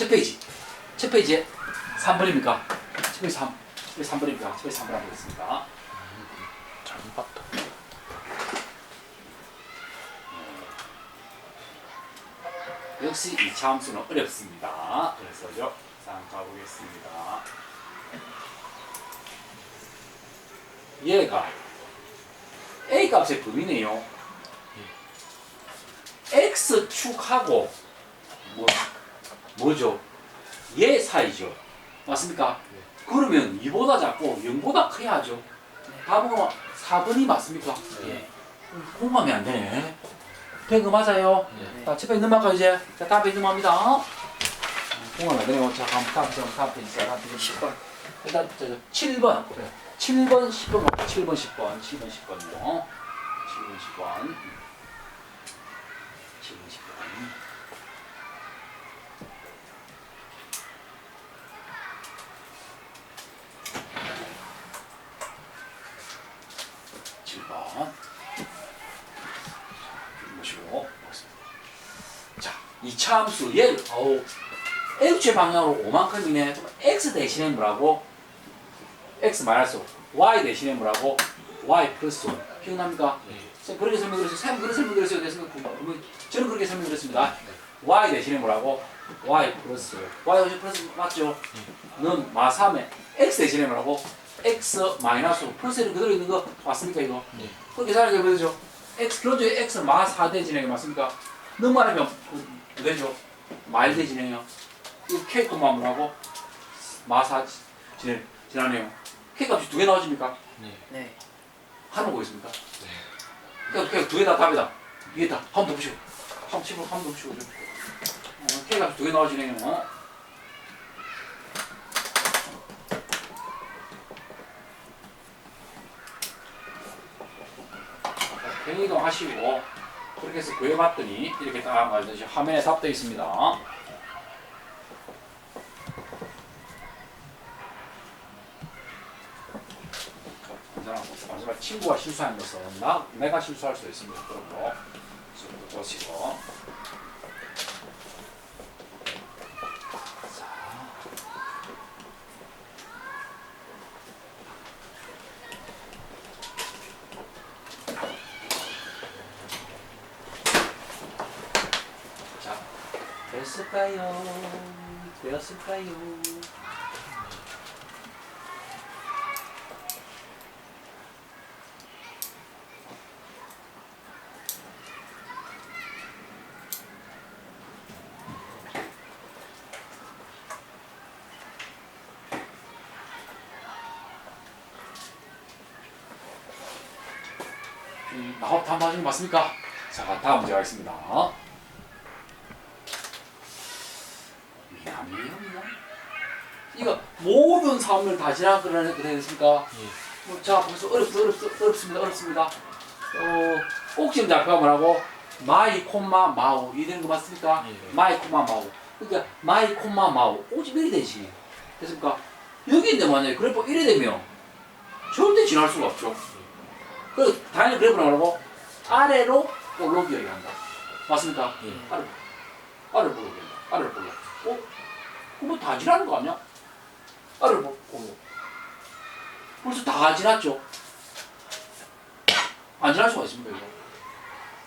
첫 페이지. 첫 페이지에 3번입니까? 첫 페이지 3. 첫 페이지 3번입니까? 첫 페이지 3번 하겠습니다. 잘못 봤다. 역시 이 차함수는 어렵습니다. 그래서요. 자, 가보겠습니다. 얘가 A 값의 범위네요. X축하고 뭐, 뭐죠? 얘 사이죠. 맞습니까? 그러면 2보다 작고 0보다 커야 하죠. 답은 4번이 맞습니까? 예. 공감이 안 되네. 된 거 맞아요. 예. 자, 집에 넘어가 이제. 자, 다음 페이지 넘어갑니다. 공감이 안 되네요. 자, 다음, 다음, 다음, 다음 페이지. 자, 다음 페이지. 10번. 일단, 저, 저, 7번. 7번, 10번, 7번, 10번, 7번, 10번요. 7번, 10번. 7번, 10번. 칠번 보시고 보겠습니다. 자, 함수 얘를 어우 X축 방향으로 5만큼이네. 그럼 X 대신에 뭐라고? X 마이너스 Y 대신에 뭐라고? Y 플러스 1. 기억납니까? 예. 쌤 그렇게 설명드렸어요. 쌤 그렇게 설명드렸어요. 됐습니까? 그러면 저는 그렇게 설명드렸습니다. Y 대신에 뭐라고? Y 플러스 Y 어제 플러스 맞죠? 는 마삼에 X 대신에 뭐라고? X 마이너스 플러스 1 그대로 있는 거 맞습니까 이거? 예. 그렇게 생각해 보죠. X 그런데 X 마 4대 진행이 맞습니까? 너무 많으면 뭐 되죠. 마일 대 진행이요. 이 K 콤마 뭐라고? 마4 진행 지나네요. K 값이 두 개 나와집니까? 네. 네. 하나 보겠습니까? 그러니까 그냥 두개 다 답이다. 이게 다. 한번 더 보시고. 한번 치고 한번 더 보시고. 어, K 값이 두 개 나와지네요. 어? 행위도 하시고 그렇게 해서 구해봤더니 이렇게 딱 말듯이 화면에 답되어 있습니다. 마지막 친구가 것은 나, 내가 실수할 수 있습니다. 그런 거. 보시고. 자. 자, 되었을까요? 음, 나와 다음 맞으면 맞습니까? 자, 다음 문제 가겠습니다. 미남이었나? 이거 모든 사업을 다 지나 그러는 그랬습니까? 예. 뭐, 자, 벌써 어렵, 어렵, 어렵습니다. 어렵습니다. 어, 꼭지점 잡혀가 뭐라고? 마이 콤마 마우 이 되는 거 맞습니까? 예. 마이 콤마 마우. 그러니까 마이 콤마 마우 꼭지 이렇게 되지. 됐습니까? 여기 있는데 만약에 그래프 이래 되면 절대 지날 수가 없죠. 그 당연히 그래프는 뭐라고? 아래로 볼록이 한다. 맞습니까? 예. 아래 아래 볼록이 한다. 아래로 볼록. 어? 그거 다 지나는 거 아니야? 아래로 볼록. 벌써 다 지났죠? 안 지날 수가 있습니까 이거?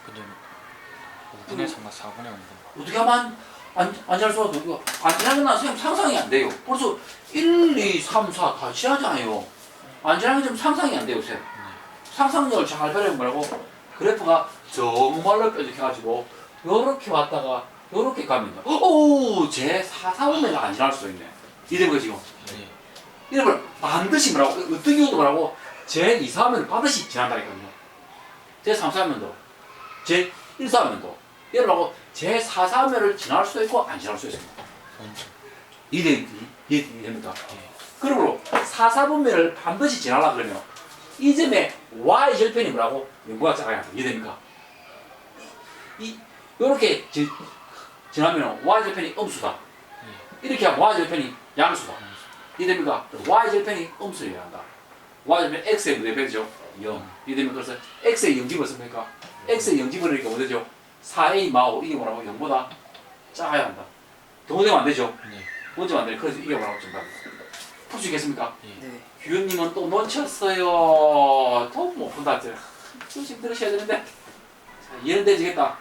근데 5분의 3과 4분의 5분. 어떻게 하면 안, 안 지날 수가 없어? 이거 안 지나면 난 선생님 상상이 안 돼요. 벌써 1, 2, 3, 4 다 지나잖아요. 안 지나면 좀 상상이 안 돼요, 쌤. 상상력을 잘 배려면 뭐라고? 그래프가 정말로 뾰족해가지고 요렇게 왔다가 요렇게 가면 오, 제 4, 4분의 안 지날 수 있네. 이런 거 지금. 예. 이런 걸 반드시 뭐라고? 어떤 경우도 뭐라고? 제 2, 3면 반드시 지난다니까요. 제 3, 4면도. 제 1, 4면도. 이런 거고 제 4, 4면을 지날 수도 있고 안 지날 수도 있습니다. 이해 이해 됩니까? 예. 그러므로 4, 4분면을 반드시 지나려 그러면 이 점에 y 절편이 뭐라고? 연구가 작아야 합니다. 이해됩니까? 이 요렇게 지, 지나면 y 절편이 음수다. 이렇게 하면 y 절편이 양수다. 이해됩니까? y 절편이 음수여야 한다. y 절편 x의 몇 배죠? 0. 이해됩니까? 그래서 x의 영집을 씁니까? x의 영집을 하니까 뭐 되죠? 4a 마오 이게 뭐라고? 0보다 작아야 한다. 동호되면 안 되죠. 네. 먼저 안 돼. 그래서 이게 뭐라고 정답. 풀수 있겠습니까? 예. 네. 규현님은 또 놓쳤어요. 또못 푼다. 조심 들으셔야 되는데. 자, 이해는 되지겠다.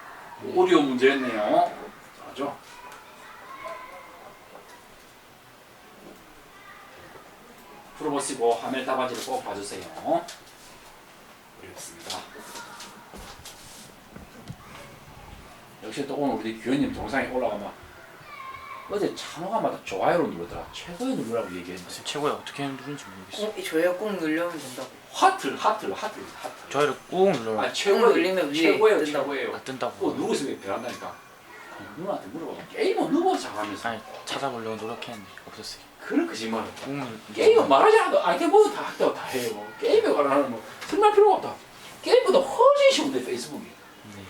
오리오 문제였네요. 맞죠? 풀어보시고 화면 답안지를 꼭 봐주세요. 어렵습니다. 역시 또 오늘 우리 규현님 동상에 올라가면 어제 찬호가 마다 좋아요를 누르더라. 최고의 누르라고 얘기했는데. 선생님 최고에 어떻게 누른지 모르겠어요. 어, 이 조회가 꼭 누르면 된다고. 하트, 하트, 하트, 하트. 저희를 꾹 눌러라. 아 최고의 눌리면 위에 최고예요, 뜬다고. 최고예요. 안 뜬다고. 또 누구 있으면 배운다니까. 누나한테 물어봐. 게임은 누구 잘하면서. 아니 찾아보려고 노력했는데 없었어요. 그런 거짓말. 꾹 눌러. 게임은 말하지 않아도 아이템 모두 다 한다고 다 해요. 뭐. 게임에 관한 뭐 설명 필요가 없다. 게임보다 훨씬 쉬운데 페이스북이. 네.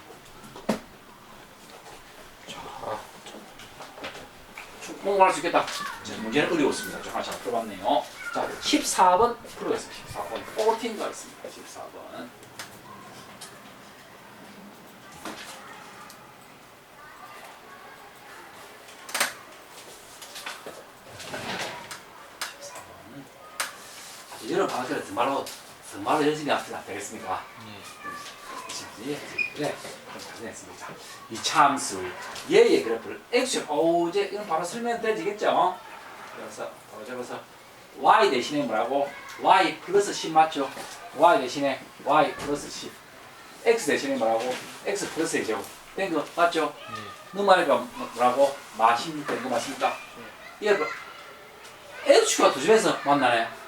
공부할 수 있겠다. 자, 문제는 어려웠습니다. 저 하나 잘 풀어봤네요. 자, 14번 풀어겠습니다. 14번 14가 있습니다. 14번. 방식을 정말로 정말로 열심히 안 되겠습니까? 네. 예, 그래. 그럼 다시 했습니다. 이 참수 얘의 그래프를 x 오 이제 이건 바로 설명되지겠죠? 그래서 바로 적어서 y 대신에 뭐라고 y 플러스 10 맞죠? y 대신에 y 플러스 10 x 대신에 뭐라고 x 플러스 1 제곱 된거 맞죠? 네. 누마리가 뭐라고 마16 된거 맞습니까? 얘 x가 두 집에서 만나네.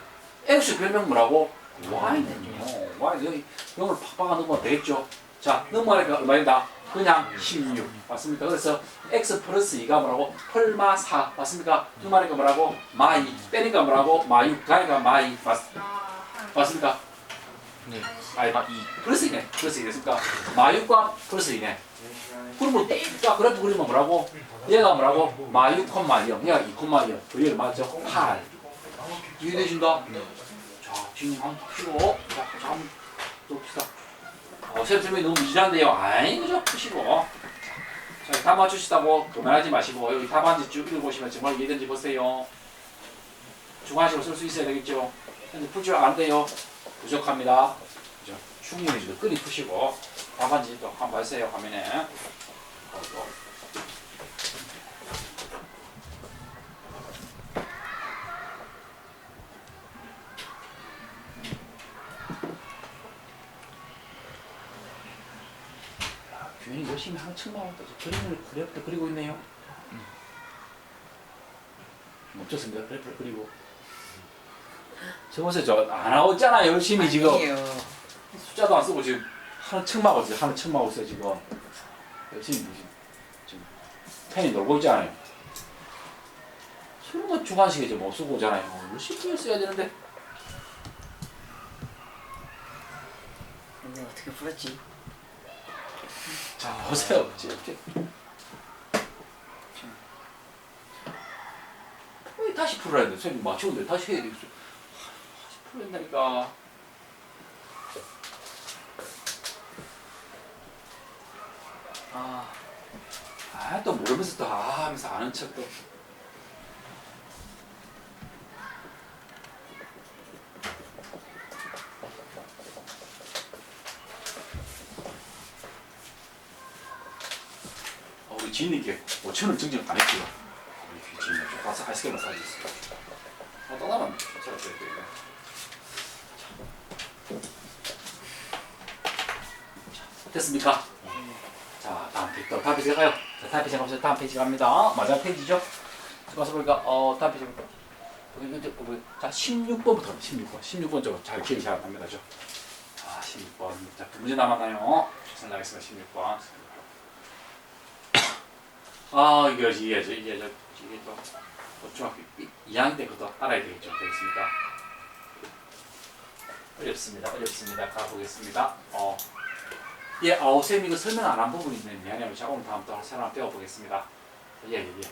X 별명 뭐라고? y는요. y 영을 팍팍 넣으면 되겠죠. 자, 넘어가니까 얼마인다? 그냥 16 맞습니까? 그래서 x 플러스 2가 뭐라고? 펄마 4 맞습니까? 넘어가니까 뭐라고? 마2 빼니까 뭐라고? 마6 가니까 마2 맞, 맞습니까? 네. 아니, 아, 이. 플러스 2네 플러스 2 됐습니까? 마6과 플러스 2네 그러면 딱 그래프 그리면 뭐라고? 얘가 뭐라고? 마6, 0 얘가 2, 0 그얘를 맞죠? 8 이해되신다? 네. 자, 지금 한번 푸시고, 자, 자, 한번 또 봅시다. 어, 쌤쌤이 너무 무지한데요. 아이, 그죠? 푸시고. 자, 자, 답 맞추시다고 그만하지 마시고, 여기 답안지 쭉 읽어보시면 정말 이해된지 보세요. 중간식으로 쓸 수 있어야 되겠죠? 근데 풀 줄 아는데요. 부족합니다. 그죠? 충분히 좀 끈이 푸시고, 답안지 또 한번 봐주세요, 화면에. 규현이 열심히 하는 척만 또 그림을 그래프도 그리고 있네요. 멈췄습니다. 그래프를 그리고. 저번에 저안 하고 있잖아요. 열심히 지금 아니에요. 숫자도 안 쓰고 지금 하는 척만 하고 있어요. 하는 척만 하고 있어요 지금. 열심히 지금, 지금 펜이 놀고 있잖아요. 설마 주관식에 이제 못 쓰고 오잖아요. 어, 열심히 써야 되는데. 근데 어떻게 풀었지? 자 보세요. 이렇게. 왜 다시 풀어야 돼? 선생님 맞추는데 다시 해야 되겠어. 다시 풀어야 된다니까. 아, 아 또 모르면서 또 아 하면서 아는 척 또. 지인님께 5천 원 증정 안 했고요. 우리 지인님 좀 가서 아이스크림 사주셨어요. 아, 떠나면 제가 줘야 돼요. 자, 됐습니까? 자, 다음 페이지 또 다음 페이지 가요. 자, 다음 페이지 가보세요. 다음 페이지 갑니다. 마지막 페이지죠? 가서 보니까 어, 다음 페이지 볼까? 자, 16번부터 16번. 16번 저잘 기억이 잘안 납니다. 저. 아, 16번. 자, 두 문제 남았나요? 최선 다하겠습니다. 16번. 아, 이거 이게 저 이게 저 이게 또, 또 중학교 2학년 때 그것도 알아야 되겠죠. 되겠습니까? 어렵습니다. 어렵습니다. 가보겠습니다. 어. 예, 어, 쌤 이거 설명 안 한 부분이 있네. 미안해요. 자, 오늘 다음 또 하나 배워보겠습니다. 예, 예, 예.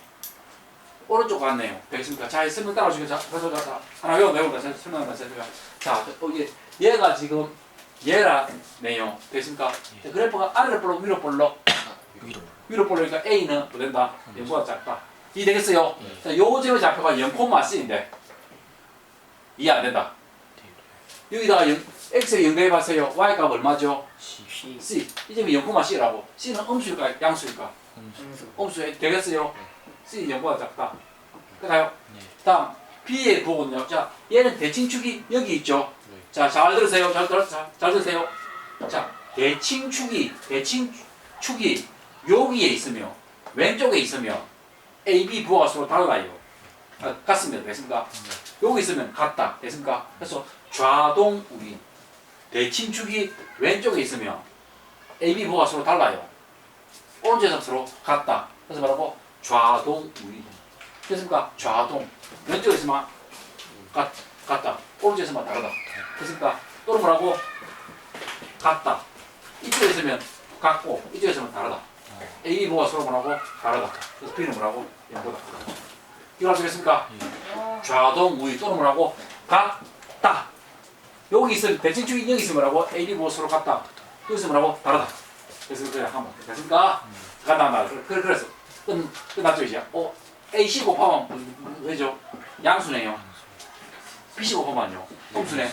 오른쪽 같네요. 되겠습니까? 자, 설명 따라주세요. 자, 자, 하나 외워, 외워. 자, 설명한다, 설명. 자, 어, 예, 얘가 지금 얘라네요. 되겠습니까? 자, 그래프가 아래로 볼로 위로 볼로 위로. 위로 볼로니까 A는 뭐 된다? 얘보다 작다. 이해되겠어요? 자, 요 점의 좌표가 0,C인데 이해 안 된다. 여기다가 영- x에 연결해 봤어요. y 값 얼마죠? C. C. 이 점이 0,c라고. c는 음수일까 양수일까? 음수 음수 되겠어요? c 0보다 작다. 그가요? 네. 다음 b의 부분은요. 자, 얘는 대칭축이 여기 있죠. 네. 자, 잘 들으세요. 잘 자, 잘 들으세요. 자, 대칭축이 대칭축이 여기에 있으며 왼쪽에 있으면 A, B 부호가 서로 달라요. 아, 같습니다. 됐습니까? 여기 있으면 같다. 됐습니까? 그래서 좌동 우리 대칭축이 왼쪽에 있으면 A, B 부호가 서로 달라요. 오른쪽에서 서로 같다. 그래서 뭐라고? 좌동 우리. 됐습니까? 좌동. 왼쪽에 있으면 같, 같다. 오른쪽에 있으면 다르다. 됐습니까? 또는 뭐라고? 같다. 이쪽에 있으면 같고 이쪽에 있으면 다르다. A, 부호가 서로 뭐라고? 다르다. 그래서 B는 뭐라고? 얘보다 다르다. 이거 아시겠습니까? 좌동 우위 또는 뭐라고? 같다. 여기 있으면 대칭축이 여기 있으면 뭐라고? A, B 부호 서로 같다. 여기 있으면 뭐라고? 다르다. 그래서 그래 한번 됐습니까? 간다 나 그래 그래서 끝 끝났죠 이제. 어 A C 곱하면 왜죠? 양수네요. B C 곱하면요. 음수네.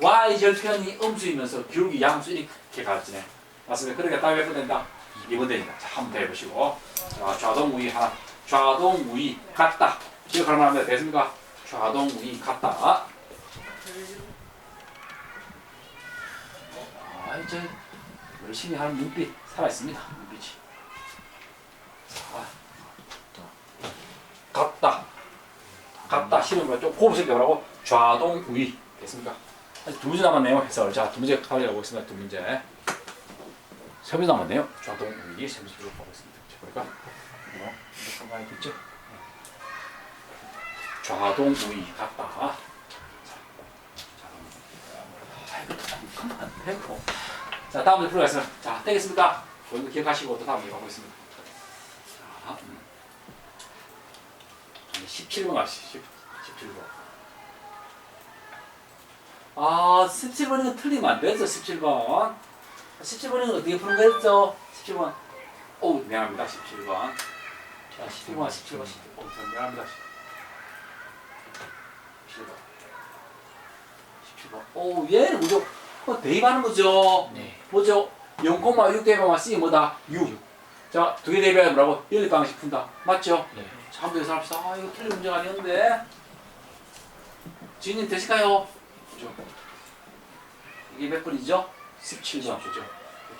Y 절편이 음수이면서 기울기 양수 이렇게 가지네. 맞습니다. 그러니까 답이 몇번 된다? 2번 됩니다. 자, 한번 더 해보시고. 자, 좌동 우위 하나. 좌동 우위 같다. 기억할 만합니다. 됐습니까? 좌동 우위 같다. 아, 이제 열심히 하는 눈빛 살아있습니다. 눈빛이. 자, 같다. 같다. 실은 좀 고급스럽게 뭐라고? 좌동 우위. 됐습니까? 두 문제 남았네요. 해설. 자, 두 문제 가려고 있습니다. 두 문제. 세 문제 남았네요. 좌동 보고 있습니다. 자, 보니까. 뭐, 많이 됐죠? 좌동 우위 아이고, 잠깐만. 안 되고. 자, 다음 문제 풀어가겠습니다. 자, 되겠습니까? 이거 기억하시고 또 다음 문제 가고 있습니다. 자, 음. 17번 가시죠. 17번. 아, 17번이면 틀리면 안 되죠, 17번. 17번이면 어떻게 푸는 거였죠? 17번. 오, 미안합니다, 17번. 자, 17번, 17번, 17번. 오, 저 미안합니다. 17번. 17번. 오, 얘는 뭐죠? 어, 대입하는 거죠? 네. 뭐죠? 0,6 대입하면 C 뭐다? 6. 자, 두 개 대입하면 뭐라고? 연립 방식 푼다. 맞죠? 네. 자, 한번 더 합시다. 아, 이거 틀린 문제가 아니었는데. 지인님 되실까요? 그죠? 이게 몇 번이죠? 17번. 그죠?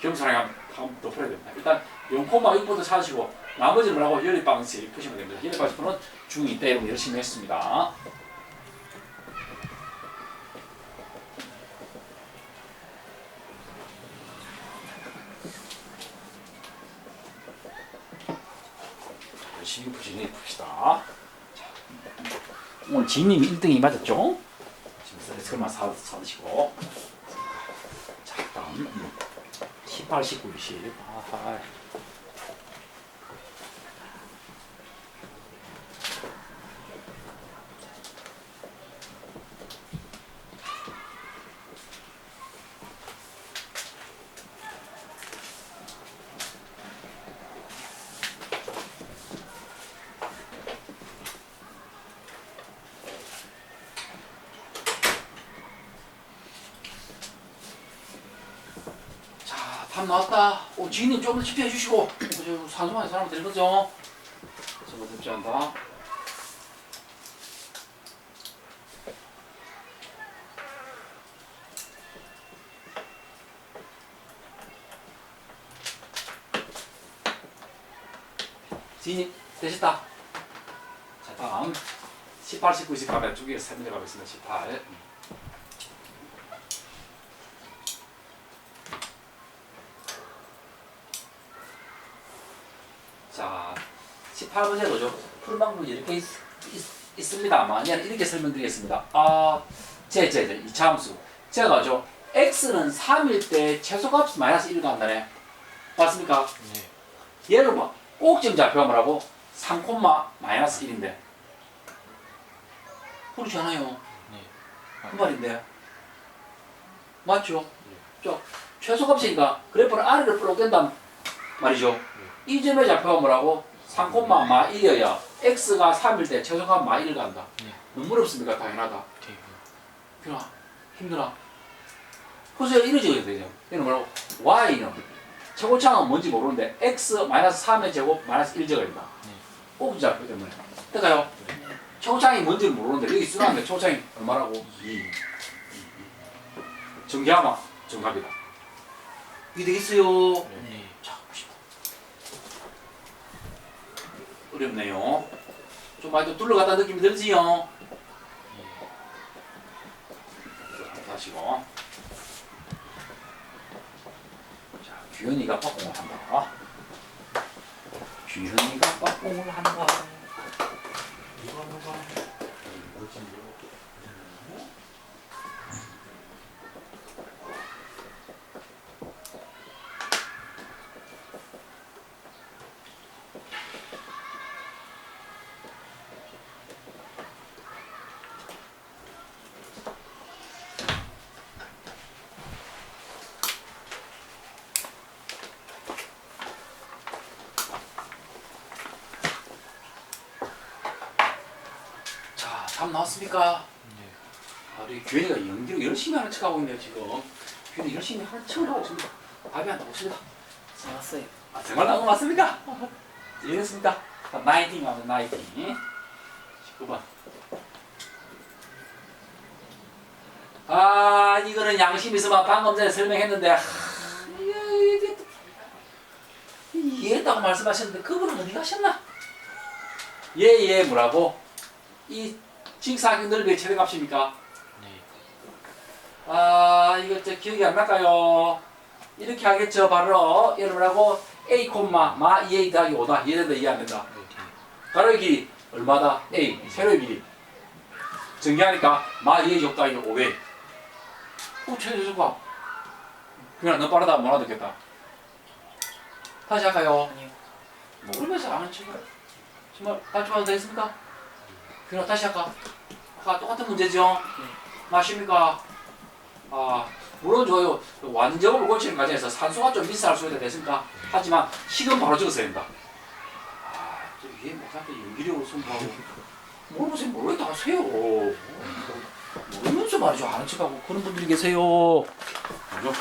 겸손하게 한번 더 풀어야 됩니다. 일단 0,6부터 찾으시고 나머지는 뭐라고? 연립 방식 푸시면 됩니다. 연립 방식 푸는 중2 때 여러분 열심히 했습니다. 열심히 푸시니 풉시다. 자, 오늘 지님이 1등이 맞았죠? 지금 스트레스만 사, 사드시고. 자, 다음. 18, 19, 20. 아하. 자, 답 나왔다. 오, 지인님 조금 더 집중해 주시고. 어, 저 산소만에 사람 되는 거죠? 저거 듣지 않다. 지인님 되셨다. 자, 다음 18, 19, 20 가면 두 개, 세 문제 가겠습니다. 18. 자, 18번째 뭐죠? 푸른 방법이 이렇게 있, 있, 있습니다만 이렇게 설명드리겠습니다. 아, 제, 제, 제, 이차 함수. 제가 가죠. x는 3일 때 최소값이 마이너스 1가 한다네. 맞습니까? 네. 얘를 뭐, 꼭지점 좌표가 뭐라고? 3, 마이너스 1인데. 그렇지 않아요. 네. 그 말인데. 맞죠? 저 최소값이니까 그래프를 아래로 끌어올린단 말이죠. 이 점의 좌표가 뭐라고? 3콤마 마 1이어야 x가 3일 때 최소값 마 1을 간다. 네. 너무 어렵습니까? 당연하다. 오케이. 그나 힘들어. 그래서 식으로 되죠. 이는 뭐라고? y는 최고차는 뭔지 모르는데 x 마이너스 3의 제곱 마이너스 1제곱입니다. 네. 꼭 잡기 때문에. 그러니까요. 최고차이 뭔지 모르는데 여기 쓰라는데 최고차이 얼마라고? 2. 정리하면 정답이다. 이게 되겠어요? 네. 자, 봅시다. 어렵네요. 좀 많이 좀 둘러갔다 느낌이 들지요? 다시고. 자, 규현이가 빡공을 한다. 규현이가 빡공을 한다. 누가 누가? 뭐지? 자, 답 나왔습니까? 네. 아, 우리 규현이가 연기를 열심히 하는 척하고 있네요, 지금. 규현이 열심히 하는 척을 하고 있습니다. 답이 안 나오십니다. 나왔어요. 아, 정말 나온 거 맞습니까? 이해됐습니까? 19 나오죠, 19. 19번. 아, 이거는 양심 있으면 방금 전에 설명했는데, 아, 이게, 이게, 이해했다고 말씀하셨는데, 그분은 어디 가셨나? 예, 예, 뭐라고? 이 직사각 넓이의 최대값입니까? 네. 아 이거 저 기억이 안 날까요? 이렇게 하겠죠 바로 여러분하고 a 콤마 마 2a 더하기 5다 이해된다 이해 안 된다 네. 가로의 길이 얼마다? a 세로의 길이 정리하니까 마 2a 적 더하기 5배 어 최대수가 그냥 너 빠르다 못 알아듣겠다 다시 할까요? 아니요. 모르면서 아는 척을 정말 다시 봐도 되겠습니까? 그럼 다시 할까? 아까 똑같은 문제죠? 맞습니까? 아 물론 좋아요 완전을 고치는 과정에서 산소가 좀 미스할 수 있다 됐습니까? 하지만 식은 바로 적었어야 된다 아저 이해 못하는데 연기력으로 승부하고 모르면서 모르겠다 하세요 모르면서 말이죠 아는 척하고 그런 분들이 계세요 그죠?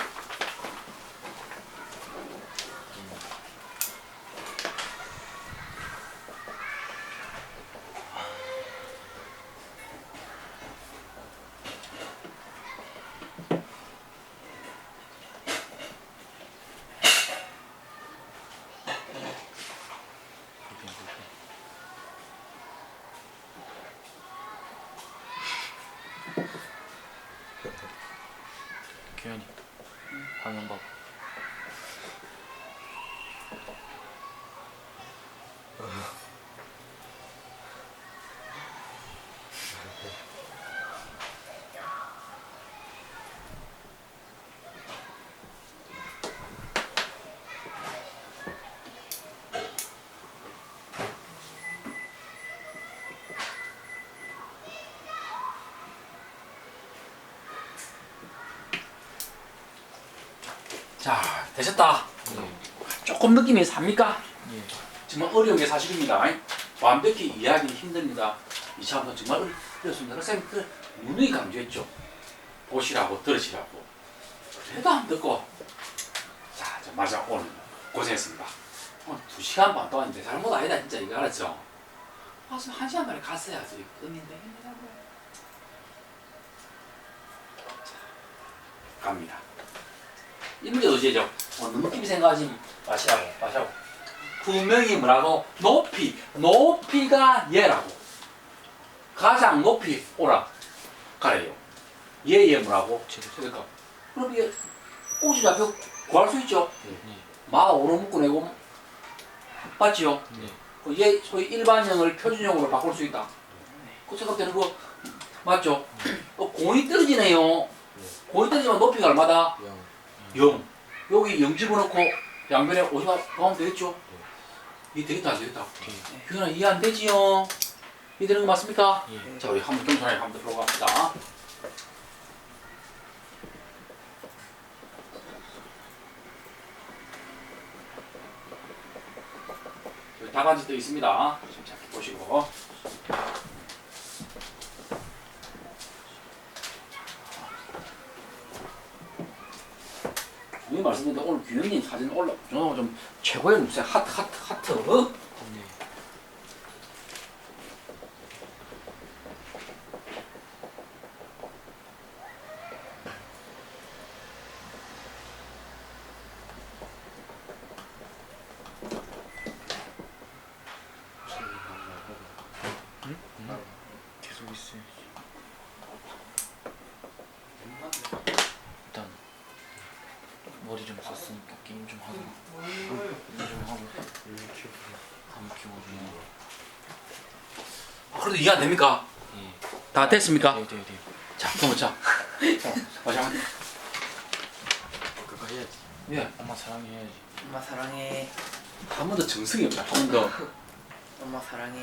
화면 봐. 자 되셨다 네. 조금 느낌이 삽니까? 예. 정말 어려운 게 사실입니다. 완벽히 이해하기는 힘듭니다. 이 차원은 정말 어렵습니다. 선생님 그 누누이 강조했죠. 보시라고 들으시라고. 그래도 안 듣고. 자, 저 맞아 오늘 고생했습니다. 오늘 두 시간 반 동안 내 잘못 아니다 진짜 이거 알았죠? 와서 한 시간 만에 갔어야지. 끝인데 힘들다고요. 자, 갑니다. 이 문제도 이제죠. 어, 느낌이 생각하지 마시라고 마시라고. 분명히 뭐라고? 높이. 높이가 얘라고. 가장 높이 오라. 가래요. 얘 얘 뭐라고? 최대. 최대값 그럼 이게 꼭지 좌표 구할 수 있죠? 네. 마 오로 묶어내고 맞지요? 네. 그얘 소위 일반형을 표준형으로 바꿀 수 있다. 그 생각되는 거 맞죠? 어, 공이 떨어지네요. 공이 떨어지면 높이가 얼마다? 영. 0 여기 0 집어넣고 양변에 50가 가면 되겠죠 이해 되겠다 안 되겠다 오케이. 그거는 이해 안 되지요. 이해되는 거 맞습니까? 예. 자, 우리 한번 경선에 한번 들어갑시다. 또 있습니다. 좀 잘 보시고. 말씀드린데 오늘 규현님 사진 올라 저는 좀 최고의 무슨 하트 하트 하트 어? 네. 응? 응? 계속 있어야지. 일단 머리 좀 좀 하고 게임 좀 하고 한번 키워주고 아, 그래도 이해 안 됩니까? 예. 다 됐습니까? 네네네 자, 그럼 자, 자, 마지막 그거 해야지 예, 엄마 사랑해야지 엄마 사랑해. 한 번 더 정승이 없다. 한번 더. 엄마 사랑해.